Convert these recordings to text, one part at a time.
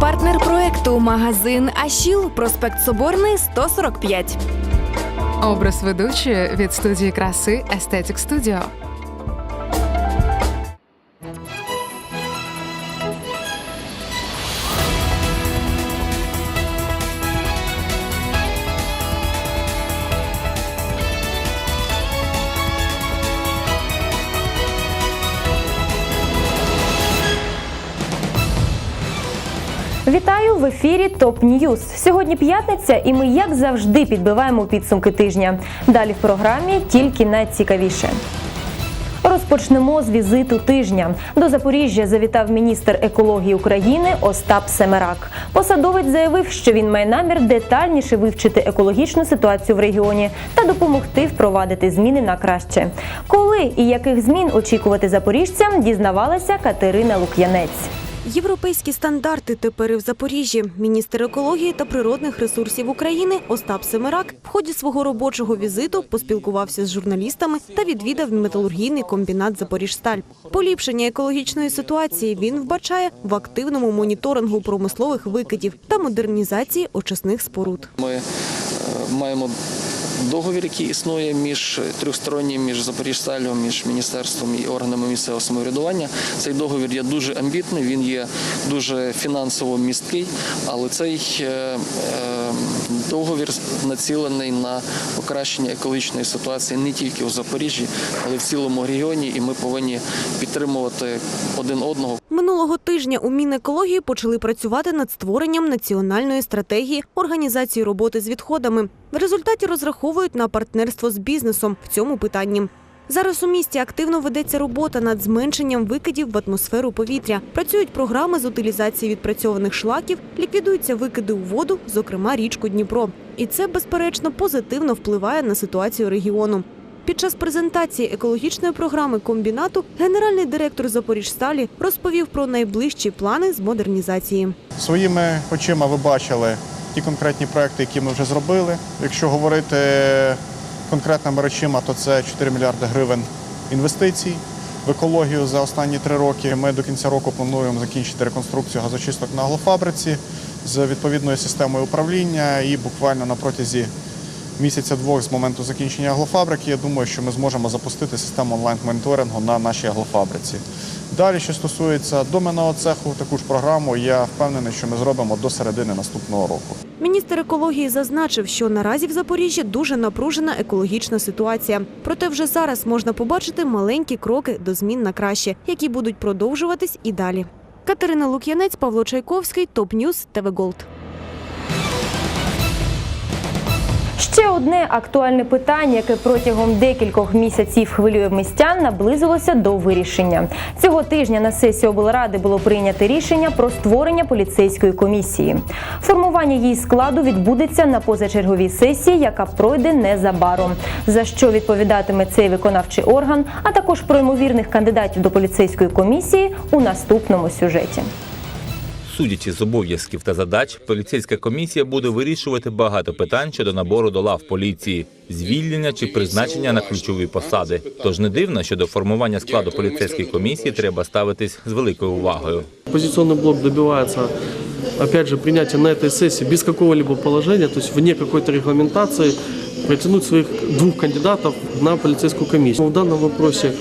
Партнер проекту магазин Ашіл, проспект Соборний, 145. Образ ведучої від студії краси Естетік Студіо. В ефірі Топ Ньюз. Сьогодні п'ятниця, і ми, як завжди, підбиваємо підсумки тижня. Далі в програмі тільки найцікавіше. Розпочнемо з візиту тижня. До Запоріжжя завітав міністр екології України Остап Семерак. Посадовець заявив, що він має намір детальніше вивчити екологічну ситуацію в регіоні та допомогти впровадити зміни на краще. Коли і яких змін очікувати запоріжцям, дізнавалася Катерина Лук'янець. Європейські стандарти тепер і в Запоріжжі. Міністр екології та природних ресурсів України Остап Семерак в ході свого робочого візиту поспілкувався з журналістами та відвідав металургійний комбінат Запоріжсталь. Поліпшення екологічної ситуації він вбачає в активному моніторингу промислових викидів та модернізації очисних споруд. Ми е, маємо договір, який існує між трьохстороннім, між Запоріжсталем, між міністерством і органами місцевого самоврядування. Цей договір є дуже амбітний, він є дуже фінансово місткий, але цей е, е, договір націлений на покращення екологічної ситуації не тільки у Запоріжжі, але й в цілому регіоні, і ми повинні підтримувати один одного. Минулого тижня у Мінекології почали працювати над створенням національної стратегії організації роботи з відходами. В результаті розраховують на партнерство з бізнесом в цьому питанні. Зараз у місті активно ведеться робота над зменшенням викидів в атмосферу повітря. Працюють програми з утилізації відпрацьованих шлаків, ліквідуються викиди у воду, зокрема річку Дніпро. І це, безперечно, позитивно впливає на ситуацію регіону. Під час презентації екологічної програми комбінату генеральний директор Запоріжсталі розповів про найближчі плани з модернізації. Своїми очима ви бачили ті конкретні проекти, які ми вже зробили. Якщо говорити конкретними речима, то це 4 мільярди гривень інвестицій в екологію за останні три роки. Ми до кінця року плануємо закінчити реконструкцію газочисток на аглофабриці з відповідною системою управління і буквально на протязі місяця-двох з моменту закінчення аглофабрики, я думаю, що ми зможемо запустити систему онлайн-моніторингу на нашій аглофабриці. Далі, що стосується доменного цеху, таку ж програму, я впевнений, що ми зробимо до середини наступного року. Міністр екології зазначив, що наразі в Запоріжжі дуже напружена екологічна ситуація. Проте вже зараз можна побачити маленькі кроки до змін на краще, які будуть продовжуватись і далі. Катерина Лук'янець, Павло Чайковський, Топ Ньюс, ТВ Голд. Ще одне актуальне питання, яке протягом декількох місяців хвилює містян, наблизилося до вирішення. Цього тижня на сесії облради було прийнято рішення про створення поліцейської комісії. Формування її складу відбудеться на позачерговій сесії, яка пройде незабаром. За що відповідатиме цей виконавчий орган, а також про ймовірних кандидатів до поліцейської комісії у наступному сюжеті. Судячи з обов'язків та задач, поліцейська комісія буде вирішувати багато питань щодо набору до лав поліції, звільнення чи призначення на ключові посади. Тож не дивно, що до формування складу поліцейської комісії треба ставитись з великою увагою. Оппозиционный блок добивается, опять же, принятия на этой сессии без какого-либо положения, то есть вне какой-то регламентации, протянуть своих двух кандидатов на полицейскую комиссию. В данном вопросе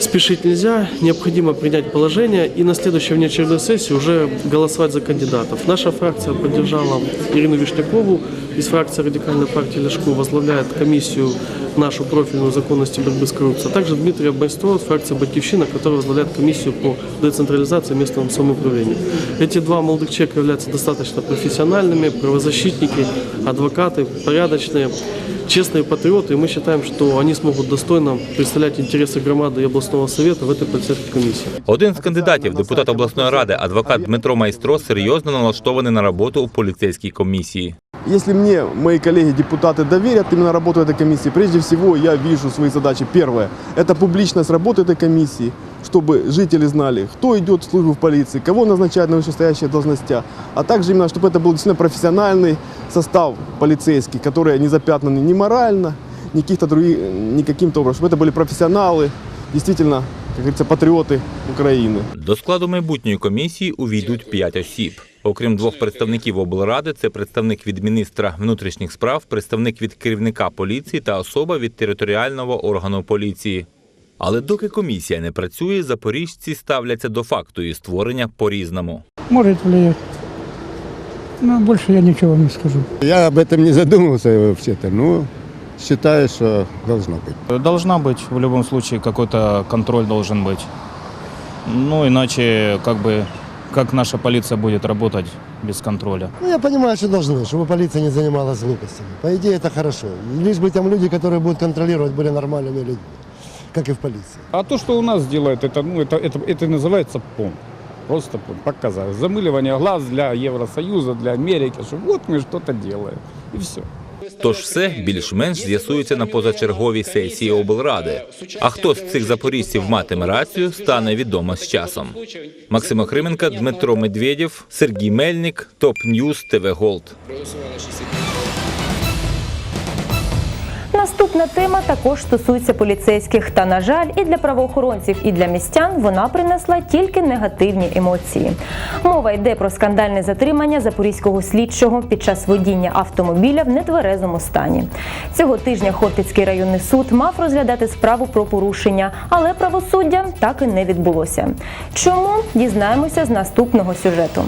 спешить нельзя, необходимо принять положение и на следующей внеочередной сессии уже голосовать за кандидатов. Наша фракция поддержала Ирину Вишнякову из фракции радикальной партии Ляшко, возглавляет комиссию нашу профильную законности борьбы с коррупцией, а также Дмитрий Абайстров, фракция «Батьковщина», который возглавляет комиссию по децентрализации и местному самоуправлению. Эти два молодых человека являются достаточно профессиональными, правозащитники, адвокаты, порядочные, честные патриоты, и мы считаем, что они смогут достойно представлять интересы громады и областного совета в этой полицейской комиссии. Один з кандидатів, депутат обласної ради, адвокат Дмитро Майстро, серйозно налаштований на роботу у поліцейській комісії. Если мне мои коллеги-депутаты доверят именно работу этой комиссии, прежде всего я вижу свои задачи. Первое – это публичность работы этой комиссии, чтобы жители знали, кто идет в службу в полиции, кого назначают на вышестоящие должности, а также именно, чтобы это был действительно профессиональный состав полицейский, который не запятнанный ни морально, ни каких-то других, ни каким-то образом, чтобы это были профессионалы, действительно, как говорится, патриоты Украины. До складу майбутньої комісії увійдуть п'ять осіб. Окрім двох представників облради, це представник від міністра внутрішніх справ, представник від керівника поліції та особа від територіального органу поліції. Але доки комісія не працює, запоріжці ставляться до факту її створення по-різному. Может влиять. Но больше я ничего не скажу. Я об этом не задумывался вообще-то, но считаю, что должно быть. Должна быть в любом случае какой-то контроль должен быть. Ну иначе как бы как наша полиция будет работать без контроля? Ну, я понимаю, что должны, чтобы полиция не занималась глупостями. По идее, это хорошо. Лишь бы там люди, которые будут контролировать, были нормальными людьми, как и в полиции. А то, что у нас делают, это, ну, это, это, это и называется понт. Просто понт, показать. Замыливание глаз для Евросоюза, для Америки, что вот мы что-то делаем. И все. Тож все більш-менш з'ясується на позачерговій сесії облради. А хто з цих запоріжців матиме рацію, стане відомо з часом. Максим Охрименко, Дмитро Медведєв, Сергій Мельник, Топ Ньюз, ТВ Голд. Наступна тема також стосується поліцейських. Та на жаль, і для правоохоронців, і для містян вона принесла тільки негативні емоції. Мова йде про скандальне затримання запорізького слідчого під час водіння автомобіля в нетверезому стані. Цього тижня Хортицький районний суд мав розглядати справу про порушення, але правосуддя так і не відбулося. Чому дізнаємося з наступного сюжету.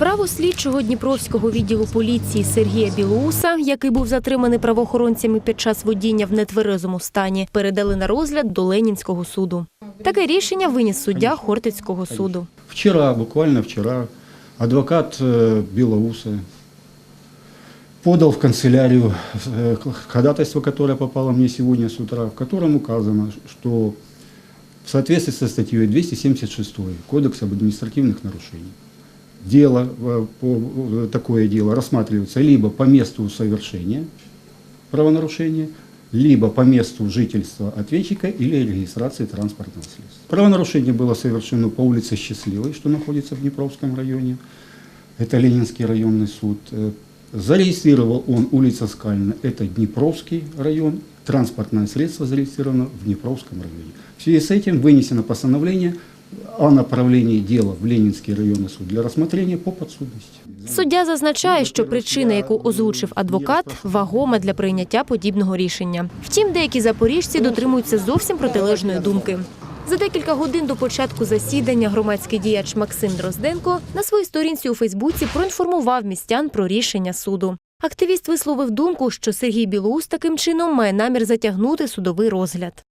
Справу слідчого Дніпровського відділу поліції Сергія Білоуса, який був затриманий правоохоронцями під час водіння в нетверезому стані, передали на розгляд до Ленінського суду. Таке рішення виніс суддя Хортицького суду. Вчера, буквально вчера, адвокат э, Белоуса подал в канцелярию э, ходатайство, которое попало мне сегодня с утра, в котором указано, что в соответствии со статьей 276 Кодекса об административных нарушениях дело, э, э, такое дело рассматривается либо по месту совершения правонарушения, либо по месту жительства ответчика или регистрации транспортного средства. Правонарушение было совершено по улице Счастливой, что находится в Днепровском районе. Это Ленинский районный суд. Э, Зарегистрировал он улица Скальна, это Днепровский район. Транспортное средство зарегистрировано в Днепровском районе. В связи с этим вынесено постановление о направлении дела в Ленинский районный суд для рассмотрения по подсудности. Суддя зазначає, що причина, яку озвучив адвокат, вагома для прийняття подібного рішення. Втім, деякі запоріжці дотримуються зовсім протилежної думки. За декілька годин до початку засідання громадський діяч Максим Дрозденко на своїй сторінці у Фейсбуці проінформував містян про рішення суду. Активіст висловив думку, що Сергій Білоус таким чином має намір затягнути судовий розгляд.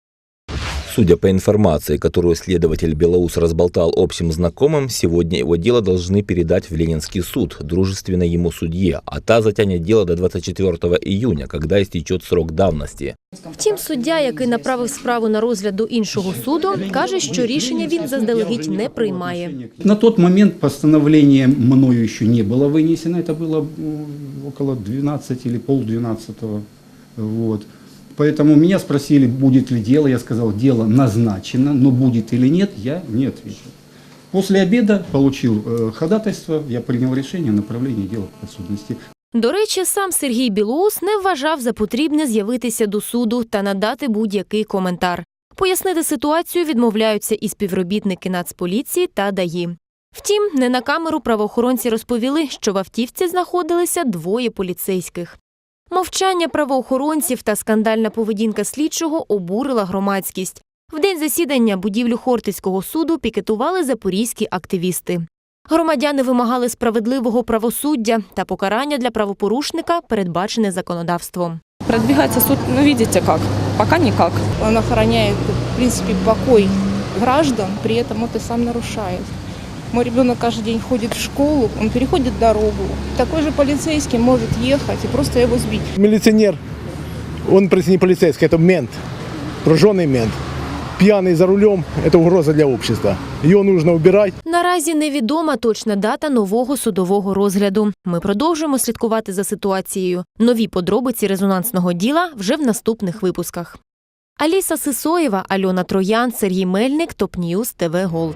Судя по информации, которую следователь Белоус разболтал общим знакомым, сегодня его дело должны передать в Ленинский суд, дружественно ему судье, а та затянет дело до 24 июня, когда истечет срок давности. Втім, суддя, який направив справу на розгляд до іншого суду, каже, що рішення він заздалегідь не приймає. На тот момент постановление мною еще не было вынесено, это было м, около 12 или полдвенадцатого. Вот. Поэтому меня спросили, будет ли дело, я сказал, дело назначено, но будет или нет, я не ответил. После обеда получил э, ходатайство, я принял решение о направлении дела к подсудности. До речі, сам Сергій Білоус не вважав за потрібне з'явитися до суду та надати будь-який коментар. Пояснити ситуацію відмовляються і співробітники Нацполіції та ДАІ. Втім, не на камеру правоохоронці розповіли, що в автівці знаходилися двоє поліцейських. Мовчання правоохоронців та скандальна поведінка слідчого обурила громадськість. В день засідання будівлю Хортицького суду пікетували запорізькі активісти. Громадяни вимагали справедливого правосуддя та покарання для правопорушника, передбачене законодавством. Продвигается суд, ну видите как, пока никак. Он охраняет, в принципе, покой граждан, при этом это сам нарушает. Мой ребенок каждый день ходит в школу, он переходит дорогу. Такой же полицейский может ехать и просто его сбить. Милиционер, он не полицейский, это мент, прожженный мент. Пьяный за рулем – это угроза для общества. Ее нужно убирать. Наразі невідома точна дата нового судового розгляду. Ми продовжуємо слідкувати за ситуацією. Нові подробиці резонансного діла вже в наступних випусках. Аліса Сисоєва, Альона Троян, Сергій Мельник, Топ Ньюз, ТВ Голд.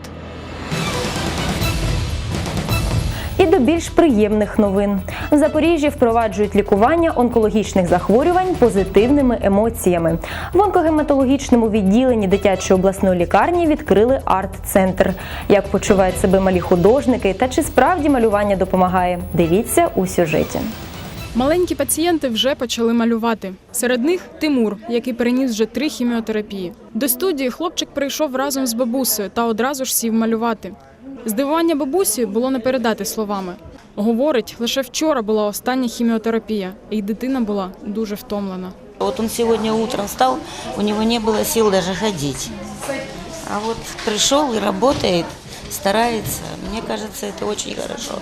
До більш приємних новин. В Запоріжжі впроваджують лікування онкологічних захворювань позитивними емоціями. В онкогематологічному відділенні дитячої обласної лікарні відкрили арт-центр. Як почувають себе малі художники та чи справді малювання допомагає? Дивіться у сюжеті. Маленькі пацієнти вже почали малювати. Серед них Тимур, який переніс вже три хіміотерапії. До студії хлопчик прийшов разом з бабусею та одразу ж сів малювати. Здивування бабусі було не передати словами. Говорить, лише вчора була остання хіміотерапія, і дитина була дуже втомлена. Вот он сегодня утром встал, у него не было сил даже ходить. А вот пришел и работает, старается. Мне кажется, это очень хорошо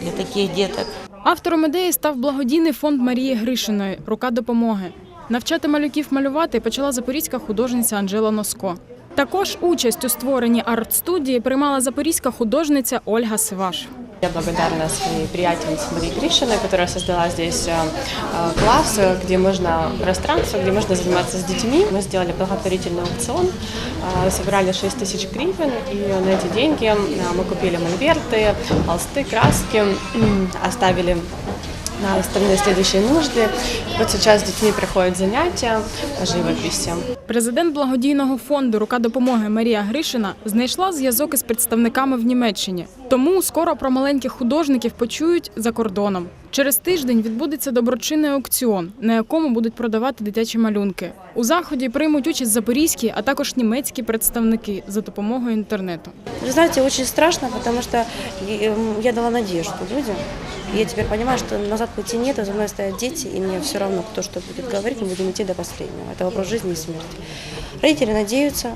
для таких деток. Автором ідеї став благодійний фонд Марії Гришиної Рука допомоги. Навчати малюків малювати почала запорізька художниця Анжела Носко. Також участь у створенні арт-студії приймала запорізька художниця Ольга Сиваш. Я благодарна своей приятельнице Марии Гришиной, которая создала здесь э, э, класс, э, где можно пространство, где можно заниматься с детьми. Мы сделали благотворительный аукцион, э, собрали 6 тысяч гривен, и на эти деньги э, мы купили мольберты, холсты, краски, м, оставили на остальные следующие нужды. Вот сейчас с детьми проходят занятия по живописи. Президент благодійного фонду Рука допомоги Марія Гришина знайшла зв'язок із представниками в Німеччині. Тому скоро про маленьких художників почують за кордоном. Через тиждень відбудеться доброчинний аукціон, на якому будуть продавати дитячі малюнки. У заході приймуть участь запорізькі, а також німецькі представники за допомогою інтернету. Вы знаете, очень страшно, потому что э, я дала надежду людям. И я теперь понимаю, что назад пути нет, и за мной стоят дети, и мне все равно, кто что будет говорить, мы будем идти до последнего. Это вопрос жизни и смерти. Родители надеются,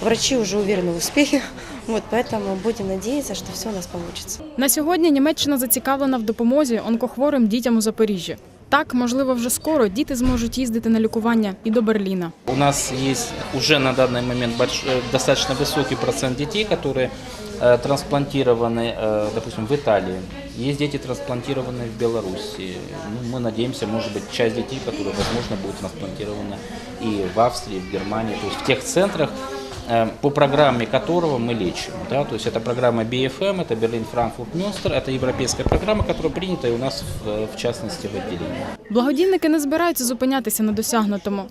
врачи уже уверены в успехе, вот поэтому будем надеяться, что все у нас получится. На сьогодні Німеччина зацікавлена в допомозі онкохворим дітям у Запоріжжі. Так, можливо, вже скоро діти зможуть їздити на лікування і до Берліна. У нас есть уже на данный момент больш- э, достаточно высокий процент детей, которые э, трансплантированы, э, допустим, в Италии. Есть дети, трансплантированные в Беларуси. Ну, мы надеемся, может быть, часть детей, которые, возможно, будут трансплантированы и в Австрии, и в Германии, то есть в тех центрах, э, по программе которого мы лечим. Да? То есть это программа BFM, это Берлин, Франкфурт, Мюнстер, это европейская программа, которая принята и у нас, в, в частности, в отделении. Благодійники не збираються зупинятися на досягнутому.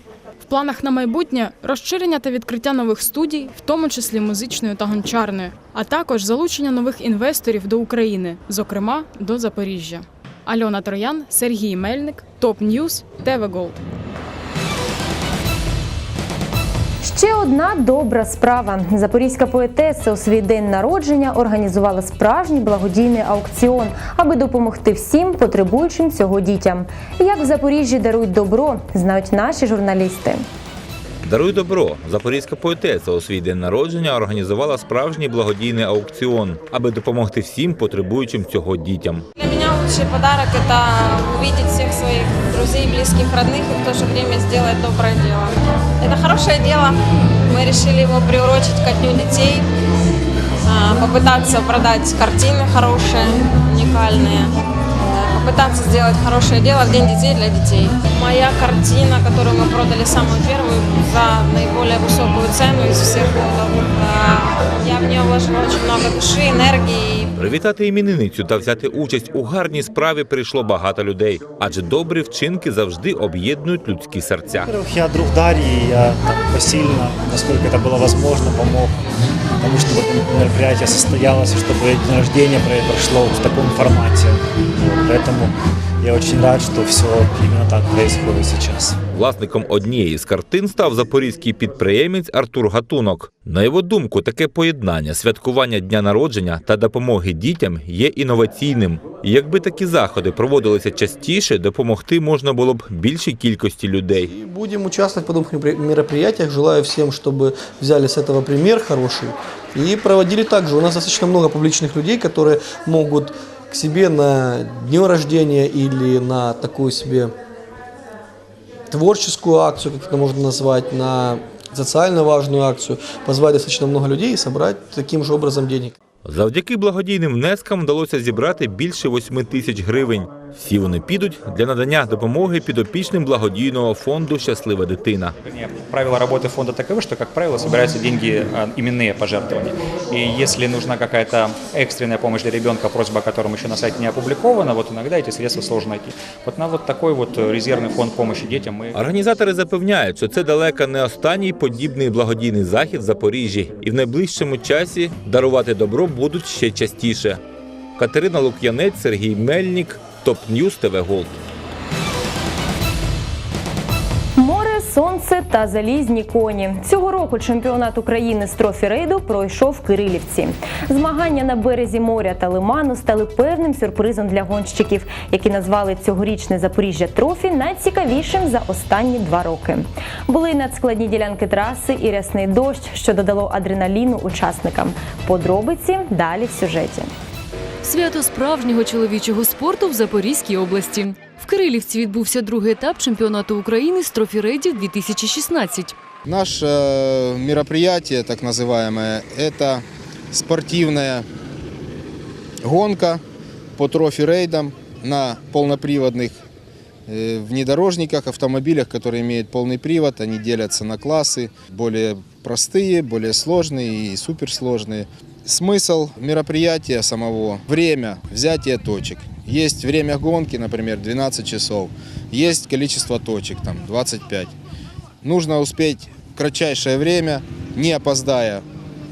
В планах на майбутнє розширення та відкриття нових студій, в тому числі музичної та гончарної, а також залучення нових інвесторів до України, зокрема до Запоріжжя. Альона Троян, Сергій Мельник, Топ Ньюз, ТВ Голд. Ще одна добра справа. Запорізька поетеса у свій день народження організувала справжній благодійний аукціон, аби допомогти всім потребуючим цього дітям. Як в Запоріжжі дарують добро, знають наші журналісти. Даруй добро. Запорізька поетеса у свій день народження організувала справжній благодійний аукціон, аби допомогти всім потребуючим цього дітям. Лучший подарок – это увидеть всех своих друзей, близких, родных и в то же время сделать доброе дело. Это хорошее дело. Мы решили его приурочить ко Дню детей, а, попытаться продать картины хорошие, уникальные, попытаться сделать хорошее дело в День детей для детей. Моя картина, которую мы продали самую первую за наиболее высокую цену из всех я в нее вложила очень много души, энергии Привітати іменинницю та взяти участь у гарній справі прийшло багато людей, адже добрі вчинки завжди об'єднують людські серця. Во-первых, я друг Дарьи, я так посильно, насколько это было возможно, помог тому, чтобы это мероприятие состоялось, и чтобы день рождения про- прошло в таком формате. Вот, поэтому я очень рад, что все именно так происходит сейчас. Власником однієї з картин став запорізький підприємець Артур Гатунок. На його думку, таке поєднання святкування дня народження та допомоги дітям є інноваційним. І якби такі заходи проводилися частіше, допомогти можна було б більшій кількості людей. Будем участвовать в подобных меропри- мероприятиях. Желаю всем, чтобы взяли с этого пример хороший и проводили так же. У нас достаточно много публичных людей, которые могут к себе на днем рождения или на такую себе творческую акцию, как это можно назвать, на социально важную акцию, позвать достаточно много людей и собрать таким же образом денег. Завдяки благодійним внескам вдалося зібрати більше 8 тисяч гривень. Всі вони підуть для надання допомоги підопічним благодійного фонду Щаслива дитина. Правила работы фонда таковы, что, как правило, собираются деньги, а, именные пожертвования. И если нужна какая-то экстренная помощь для ребенка, просьба о котором еще на сайте не опубликована, вот иногда эти средства сложно найти. Вот на вот такой вот э, резервный фонд помощи детям мы Організатори запевняють, що це далеко не останній подібний благодійний захід в Запоріжжі, і в найближчому часі дарувати добро будуть ще частіше. Катерина Лук'янець, Сергій Мельник, Топ Ньюз ТВ Голд. Море, сонце та залізні коні. Цього року чемпіонат України з трофі-рейду пройшов в Кирилівці. Змагання на березі моря та лиману стали певним сюрпризом для гонщиків, які назвали цьогорічне Запоріжжя трофі найцікавішим за останні два роки. Були й надскладні ділянки траси і рясний дощ, що додало адреналіну учасникам. Подробиці далі в сюжеті. Свято справжнього чоловічого спорту в Запорізькій області. В Кирилівці відбувся другий етап чемпіонату України з трофі-рейдів 2016. Наше э, мероприятие, так называемое, это спортивная гонка по трофи-рейдам на полноприводных э, внедорожниках, автомобилях, которые имеют полный привод. Они делятся на классы, более простые, более сложные и суперсложные. Смысл мероприятия самого – время взятия точек. Есть время гонки, например, 12 часов. Есть количество точек, там 25. Нужно успеть в кратчайшее время, не опоздая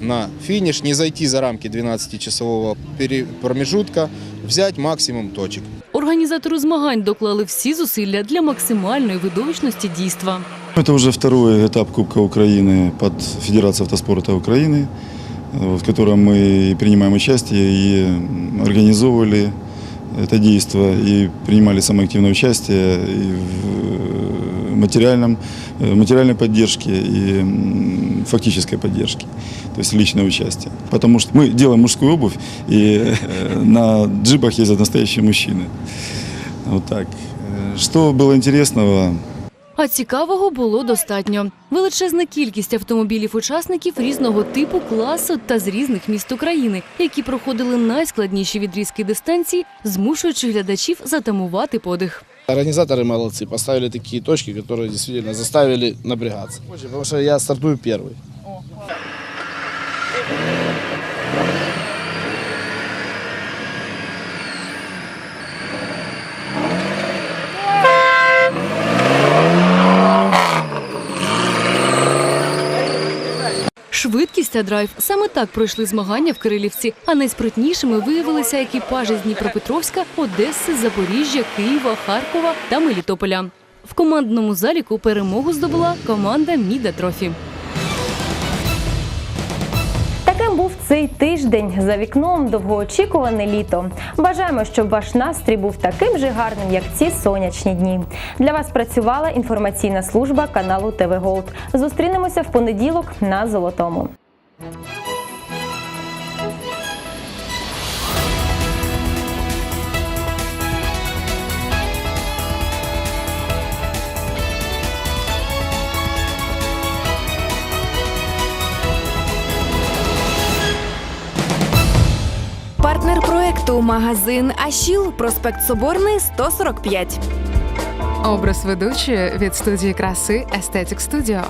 на финиш, не зайти за рамки 12-часового пере- промежутка, взять максимум точек. Організатори змагань доклали всі зусилля для максимальної видовищності дійства. Это уже второй этап Кубка Украины под Федерацией автоспорта Украины, э, В котором мы принимаем участие и организовывали это действие и принимали самое активное участие и в материальном, э, материальной поддержке и фактической поддержке, то есть личное участие. Потому что мы делаем мужскую обувь, и э, на джипах ездят настоящие мужчины. Вот так. Э, Что было интересного? А цікавого було достатньо. Величезна кількість автомобілів учасників різного типу, класу та з різних міст України, які проходили найскладніші відрізки дистанції, змушуючи глядачів затамувати подих. Организаторы молодцы, поставили такие точки, которые действительно заставили напрягаться. Потому что я стартую первый. Швидкість та драйв саме так пройшли змагання в Кирилівці. А найспритнішими виявилися екіпажі з Дніпропетровська, Одеси, Запоріжжя, Києва, Харкова та Мелітополя. В командному заліку перемогу здобула команда Міда Трофі. Таким був цей тиждень за вікном довгоочікуване літо. Бажаємо, щоб ваш настрій був таким же гарним, як ці сонячні дні. Для вас працювала інформаційна служба каналу ТВ Голд. Зустрінемося в понеділок на золотому. Проекту магазин Ашіл, проспект Соборний, 145. Образ ведучої від студії краси Естетік Студіо.